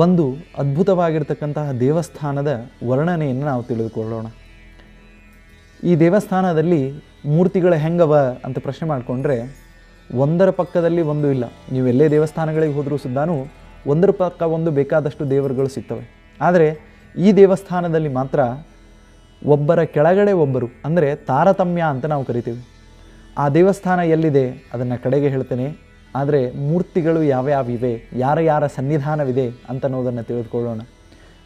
ಒಂದು ಅದ್ಭುತವಾಗಿರ್ತಕ್ಕಂತಹ ದೇವಸ್ಥಾನದ ವರ್ಣನೆಯನ್ನು ನಾವು ತಿಳಿದುಕೊಳ್ಳೋಣ. ಈ ದೇವಸ್ಥಾನದಲ್ಲಿ ಮೂರ್ತಿಗಳು ಹೆಂಗವ ಅಂತ ಪ್ರಶ್ನೆ ಮಾಡಿಕೊಂಡ್ರೆ, ಒಂದರ ಪಕ್ಕದಲ್ಲಿ ಒಂದು ಇಲ್ಲ. ನೀವು ಎಲ್ಲೇ ದೇವಸ್ಥಾನಗಳಿಗೆ ಹೋದರೂ ಸುದ್ದಾನು ಒಂದರ ಪಕ್ಕ ಒಂದು ಬೇಕಾದಷ್ಟು ದೇವರುಗಳು ಸಿಗ್ತವೆ. ಆದರೆ ಈ ದೇವಸ್ಥಾನದಲ್ಲಿ ಮಾತ್ರ ಒಬ್ಬರ ಕೆಳಗಡೆ ಒಬ್ಬರು, ಅಂದರೆ ತಾರತಮ್ಯ ಅಂತ ನಾವು ಕರಿತೀವಿ. ಆ ದೇವಸ್ಥಾನ ಎಲ್ಲಿದೆ ಅದನ್ನು ಕಡೆಗೆ ಹೇಳ್ತೇನೆ. ಆದರೆ ಮೂರ್ತಿಗಳು ಯಾವ್ಯಾವಿವೆ, ಯಾರ ಯಾರ ಸನ್ನಿಧಾನವಿದೆ ಅಂತ ಅನ್ನೋದನ್ನು ತಿಳಿದುಕೊಳ್ಳೋಣ.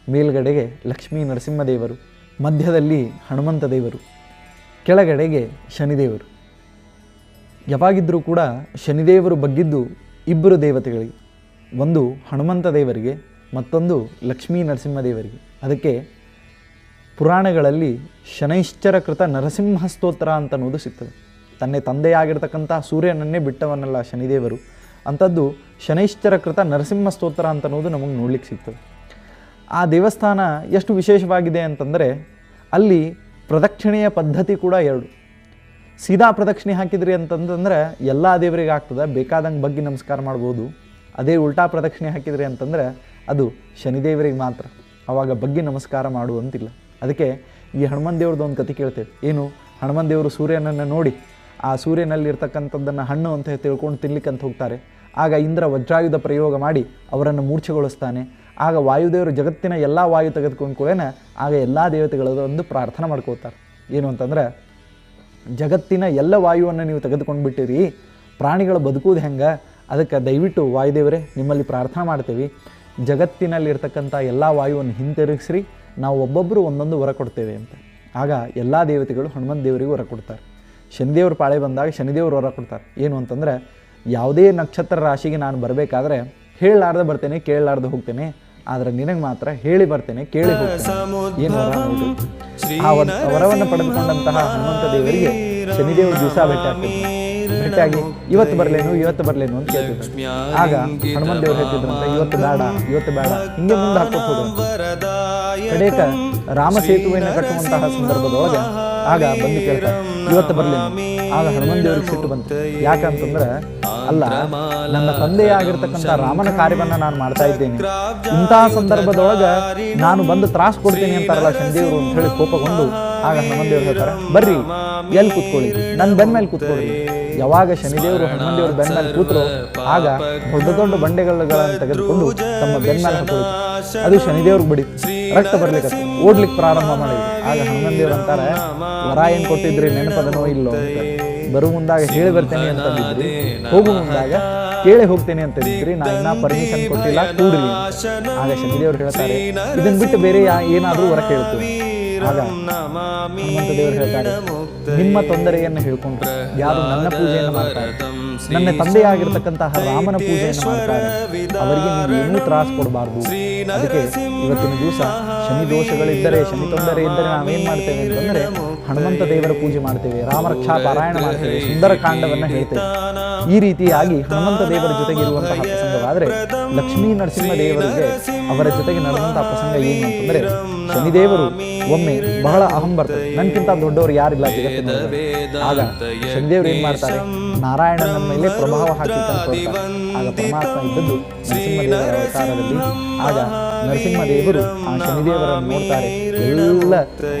ಮೇಲ್ಗಡೆಗೆ ಲಕ್ಷ್ಮೀ ನರಸಿಂಹದೇವರು, ಮಧ್ಯದಲ್ಲಿ ಹನುಮಂತ ದೇವರು, ಕೆಳಗಡೆಗೆ ಶನಿದೇವರು. ಯಾವಾಗಿದ್ದರೂ ಕೂಡ ಶನಿದೇವರು ಬಗ್ಗಿದ್ದು ಇಬ್ಬರು ದೇವತೆಗಳಿಗೆ, ಒಂದು ಹನುಮಂತ ದೇವರಿಗೆ, ಮತ್ತೊಂದು ಲಕ್ಷ್ಮೀ ನರಸಿಂಹದೇವರಿಗೆ ಅದಕ್ಕೆ ಪುರಾಣಗಳಲ್ಲಿ ಶನೈಶ್ಚರ ಕೃತ ನರಸಿಂಹ ಸ್ತೋತ್ರ ಅನ್ನೋದು ಸಿಗ್ತದೆ. ತನ್ನೇ ತಂದೆಯಾಗಿರ್ತಕ್ಕಂಥ ಸೂರ್ಯನನ್ನೇ ಬಿಟ್ಟವನಲ್ಲ ಶನಿದೇವರು. ಅಂಥದ್ದು ಶನೈಶ್ಚರ ಕೃತ ನರಸಿಂಹ ಸ್ತೋತ್ರ ಅಂತ ಅನ್ನೋದು ನಮಗೆ ನೋಡ್ಲಿಕ್ಕೆ ಸಿಗ್ತದೆ. ಆ ದೇವಸ್ಥಾನ ಎಷ್ಟು ವಿಶೇಷವಾಗಿದೆ ಅಂತಂದರೆ ಅಲ್ಲಿ ಪ್ರದಕ್ಷಿಣೆಯ ಪದ್ಧತಿ ಕೂಡ ಎರಡು. ಸೀದಾ ಪ್ರದಕ್ಷಿಣೆ ಹಾಕಿದ್ರಿ ಅಂತಂದ್ರೆ ಎಲ್ಲ ದೇವರಿಗೆ ಆಗ್ತದೆ, ಬೇಕಾದಂಗೆ ಬಗ್ಗೆ ನಮಸ್ಕಾರ ಮಾಡ್ಬೋದು. ಅದೇ ಉಲ್ಟಾ ಪ್ರದಕ್ಷಿಣೆ ಹಾಕಿದ್ರಿ ಅಂತಂದ್ರೆ ಅದು ಶನಿದೇವರಿಗೆ ಮಾತ್ರ. ಆವಾಗ ಬಗ್ಗೆ ನಮಸ್ಕಾರ ಮಾಡುವಂತಿಲ್ಲ. ಅದಕ್ಕೆ ಈ ಹನುಮನ್ ದೇವ್ರದ್ದು ಒಂದು ಕತೆ ಕೇಳ್ತೇವೆ. ಏನು? ಹನುಮನ್ ದೇವರು ಸೂರ್ಯನನ್ನು ನೋಡಿ ಆ ಸೂರ್ಯನಲ್ಲಿ ಇರ್ತಕ್ಕಂಥದ್ದನ್ನು ಹಣ್ಣು ಅಂತ ತಿಳ್ಕೊಂಡು ತಿನ್ಲಿಕ್ಕೆ ಅಂತ ಹೋಗ್ತಾರೆ. ಆಗ ಇಂದ್ರ ವಜ್ರಾಯುಧ ಪ್ರಯೋಗ ಮಾಡಿ ಅವರನ್ನು ಮೂರ್ಛೆಗೊಳಿಸ್ತಾನೆ. ಆಗ ವಾಯುದೇವರು ಜಗತ್ತಿನ ಎಲ್ಲ ವಾಯು ತೆಗೆದುಕೊಂಡು ಕೂಡ ಆಗ ಎಲ್ಲ ದೇವತೆಗಳ ಒಂದು ಪ್ರಾರ್ಥನೆ ಮಾಡ್ಕೋತಾರೆ. ಏನು ಅಂತಂದ್ರೆ, ಜಗತ್ತಿನ ಎಲ್ಲ ವಾಯುವನ್ನು ನೀವು ತೆಗೆದುಕೊಂಡು ಬಿಟ್ಟಿರಿ, ಪ್ರಾಣಿಗಳು ಬದುಕುವುದು ಹೆಂಗೆ? ಅದಕ್ಕೆ ದಯವಿಟ್ಟು ವಾಯುದೇವರೇ, ನಿಮ್ಮಲ್ಲಿ ಪ್ರಾರ್ಥನೆ ಮಾಡ್ತೀವಿ. ಜಗತ್ತಿನಲ್ಲಿರ್ತಕ್ಕಂಥ ಎಲ್ಲ ವಾಯುವನ್ನು ಹಿಂತಿರುಗಿಸ್ರಿ, ನಾವು ಒಬ್ಬೊಬ್ಬರು ಒಂದೊಂದು ವರ ಕೊಡ್ತೇವೆ ಅಂತ. ಆಗ ಎಲ್ಲ ದೇವತೆಗಳು ಹನುಮಂತ ದೇವರಿಗೂ ವರ ಕೊಡ್ತಾರೆ. ಶನಿದೇವ್ರ ಪಾಳೆ ಬಂದಾಗ ಶನಿದೇವ್ರು ವರ ಕೊಡ್ತಾರೆ. ಏನು ಅಂತಂದರೆ ಯಾವುದೇ ನಕ್ಷತ್ರ ರಾಶಿಗೆ ನಾನು ಬರಬೇಕಾದ್ರೆ ಹೇಳಲಾರ್ದೆ ಬರ್ತೇನೆ ಕೇಳಲಾರ್ದೆ ಹೋಗ್ತೇನೆ. ಆದರೆ ನಿನಗೆ ಮಾತ್ರ ಹೇಳಿ ಬರ್ತೇನೆ ಕೇಳಿ ಹೋಗ್ತೇನೆ. ಏನು ವರ. ಆ ವರವನ್ನು ಪಡೆದುಕೊಂಡಂತಹ ಹನುಮಂತ ದೇವರಿಗೆ ಶನಿದೇವ್ರ ದಿವಸ ಭೇಟಿ ಆಗ್ತೇನೆ. ಭೇಟಿಯಾಗಿ ಇವತ್ತು ಬರಲೇನು ಇವತ್ತು ಬರಲೇನು ಅಂತ ಕೇಳ್ತಿದ್ರು ಆಗ ಹನುಮಂತ ದೇವರು ಹೇಳ್ತಿದ್ರಂತ ಇವತ್ತು ಬೇಡ ಇವತ್ತು ಬೇಡ ಹಿಂಗೆ ಮುಂದೆ ಹಾಕೋದು ಕಡೇಕ ರಾಮ ಸೇತುವೆಯನ್ನು ಕಟ್ಟುವಂತಹ ಸಂದರ್ಭದೊಳಗೆ ಆಗ ಬಂದು ಕೇಳ್ತಾರೆ, ಇವತ್ತು ಬರಲಿ ಆಗ ಹನುಮನ್ ದೇವರಿಗೆ ಸಿಟ್ಟು ಬಂತು. ಯಾಕಂತಂದ್ರೆ ಅಲ್ಲ, ನನ್ನ ತಂದೆಯಾಗಿರ್ತಕ್ಕಂಥ ರಾಮನ ಕಾರ್ಯವನ್ನ ನಾನು ಮಾಡ್ತಾ ಇದ್ದೇನೆ. ಇಂತಹ ಸಂದರ್ಭದೊಳಗೆ ನಾನು ಬಂದು ತ್ರಾಸ ಕೊಡ್ತೀನಿ ಅಂತಾರಲ್ಲ ಶನಿದೇವರು ಅಂತ ಹೇಳಿ ಕೋಪಗೊಂಡು ಆಗ ಹನುಮಂತ ದೇವರು ಹೇಳ್ತಾರೆ, ಬರ್ರಿ ಎಲ್ಲಿ ಕೂತ್ಕೊಳ್ಳಿ? ನನ್ನ ಬೆನ್ನ ಮೇಲೆ ಕೂತ್ಕೊಳ್ಳಿ. ಯಾವಾಗ ಶನಿದೇವರು ಹನುಮನ್ ದೇವರು ಬೆನ್ನ ಮೇಲೆ ಕೂತ್ರು, ಆಗ ದೊಡ್ಡ ದೊಡ್ಡ ಬಂಡೆಗಳನ್ನು ತೆಗೆದುಕೊಂಡು ತಮ್ಮ ಬೆನ್ನ ಮೇಲೆ ಹಾಕೊಳ್ಳಿ ಅದು ಶನಿದೇವ್ರಿಗೆ ಬಡಿ. ರಕ್ತ ಬರ್ಲಿಕ್ಕೆ ಓಡ್ಲಿಕ್ಕೆ ಪ್ರಾರಂಭ ಮಾಡಿದ್ರು. ಆಗ ಹನುಮನ್ ಅಂತಾರೆ ವರ ಏನ್ ಕೊಟ್ಟಿದ್ರಿ, ನೆನಪದನೋ ಇಲ್ಲೋ ಅಂತ. ಬರು ಮುಂದಾಗ ಹೇಳಿ ಬರ್ತೇನೆ ಅಂತ ಹೋಗು ಮುಂದಾಗ ಕೇಳಿ ಹೋಗ್ತೇನೆ ಅಂತಂದಿದ್ರಿ ನಾ ಇನ್ನ ಪರ್ಮಿಷನ್ ಕೊಟ್ಟಿಲ್ಲ, ಕೂಡ್ರಿ ಅಂತ. ಆಗ ಶನಿದೇವ್ರು ಹೇಳ್ತಾರೆ, ಇದನ್ ಬಿಟ್ಟು ಬೇರೆ ಏನಾದ್ರೂ ವರ ಕೇಳ್ತೀವಿ. ಆಗ ಹೇಳ್ತಾರೆ, ನಿಮ್ಮ ತೊಂದರೆಯನ್ನು ಹೇಳ್ಕೊಂಡ್ರು ಯಾರು ನನ್ನ ಪೂಜೆಯನ್ನು ಮಾಡ್ತಾರೆ. ನನ್ನ ತಂದೆಯಾಗಿರ್ತಕ್ಕಂತಹ ರಾಮನ ಪೂಜೆಯನ್ನು ಮಾಡ್ತಾರೆ. ಅವರಿಗೆ ನೀವು ಏನೂ ತ್ರಾಸ ಕೊಡಬಾರ್ದು. ಅದಕ್ಕೆ ಇವತ್ತಿನ ದಿವಸ ಶನಿ ದೋಷಗಳಿದ್ದರೆ ಶನಿ ತೊಂದರೆ ಇದ್ದರೆ ನಾವೇನ್ ಮಾಡ್ತೇವೆ ಅಂತಂದ್ರೆ ಹನುಮಂತ ದೇವರ ಪೂಜೆ ಮಾಡ್ತೇವೆ ರಾಮರಕ್ಷಾ ಪಾರಾಯಣ ಮಾಡ್ತೇವೆ ಸುಂದರ ಕಾಂಡವನ್ನ ಹೇಳ್ತೇವೆ. ಈ ರೀತಿಯಾಗಿ ಹನುಮಂತ ದೇವರ ಜೊತೆಗೆ ಇರುವಂತಹ ಪ್ರಸಂಗವಾದ್ರೆ ಲಕ್ಷ್ಮೀ ನರಸಿಂಹ ದೇವರಿಗೆ ಅವರ ಜೊತೆಗೆ ನಡೆದಂತಹ ಪ್ರಸಂಗ ಏನು ಅಂತಂದ್ರೆ ಶನಿದೇವರು ಒಮ್ಮೆ ಬಹಳ ಅಹಂ ಬರ್ತದೆ. ನನ್ಕಿಂತ ದೊಡ್ಡವರು ಯಾರಿಲ್ಲ ಜಗತ್ತಿನಲ್ಲಿ ಆಗ ಶನಿದೇವರು ಏನ್ ಮಾಡ್ತಾರೆ? ನಾರಾಯಣನ ಮೇಲೆ ಪ್ರಭಾವ ಹಾಕಿ ಆಗ ಪರಮಾತ್ಮ ಇದ್ದದ್ದು ನರಸಿಂಹದೇವರ ಅವತಾರದಲ್ಲಿ. ಆಗ ನರಸಿಂಹದೇವರು ಆ ಶನಿದೇವರನ್ನು ನೋಡ್ತಾರೆ. ಎಲ್ಲ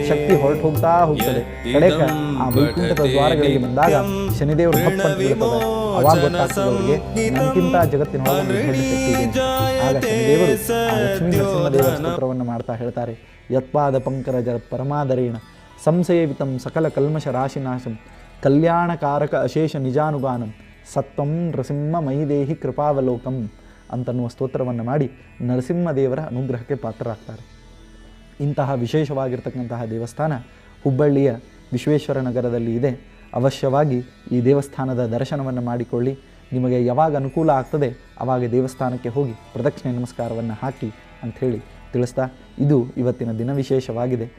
ಶಕ್ತಿ ಹೊರಟು ಹೋಗ್ತಾ ಹೋಗ್ತದೆ. ಕಡೆಕ ಆ ವೈಕುಂಠದ ದ್ವಾರಗಳಿಗೆ ಬಂದಾಗ ಶನಿದೇವರು ದೇವರ ಜಗತ್ತಿನ ಬೀಳ್ತದೆ ಅವಾಗ ಗೊತ್ತಾಗ್ತದೆ ಅವರಿಗೆ ನನಗಿಂತ ಜಗತ್ತಿನೊಳಗೆ ಒಂದು ದೊಡ್ಡ ಶಕ್ತಿ ಇದೆ. ಅಂತ. ಆಗ ಶನಿದೇವರು ಆ ಲಕ್ಷ್ಮೀ ನರಸಿಂಹದೇವರ ಸ್ತೋತ್ರವನ್ನು ಮಾಡ್ತಾ ಹೇಳ್ತಾರೆ. ಯತ್ಪಾದ ಪಂಕರಜ ಪರಮಾದರೇಣ ಸಂಶಯವಿತಂ ಸಕಲ ಕಲ್ಮಶ ರಾಶಿನಾಶಂ ಕಲ್ಯಾಣಕಾರಕ ಅಶೇಷ ನಿಜಾನುಗಾನಂ ಸತ್ವಂ ನೃಸಿಂಹ ಮೈದೇಹಿ ಕೃಪಾವಲೋಕಂ. ಅಂತನ್ನುವ ಸ್ತೋತ್ರವನ್ನು ಮಾಡಿ ನರಸಿಂಹದೇವರ ಅನುಗ್ರಹಕ್ಕೆ ಪಾತ್ರರಾಗ್ತಾರೆ. ಇಂತಹ ವಿಶೇಷವಾಗಿರ್ತಕ್ಕಂತಹ ದೇವಸ್ಥಾನ ಹುಬ್ಬಳ್ಳಿಯ ವಿಶ್ವೇಶ್ವರ ನಗರದಲ್ಲಿ ಇದೆ. ಅವಶ್ಯವಾಗಿ ಈ ದೇವಸ್ಥಾನದ ದರ್ಶನವನ್ನು ಮಾಡಿಕೊಳ್ಳಿ. ನಿಮಗೆ ಯಾವಾಗ ಅನುಕೂಲ ಆಗ್ತದೆ ಆವಾಗ ದೇವಸ್ಥಾನಕ್ಕೆ ಹೋಗಿ ಪ್ರದಕ್ಷಿಣೆ ನಮಸ್ಕಾರವನ್ನು ಹಾಕಿ ಅಂಥೇಳಿ ತಿಳಿಸ್ತಾ ಇದು ಇವತ್ತಿನ ದಿನ ವಿಶೇಷವಾಗಿದೆ.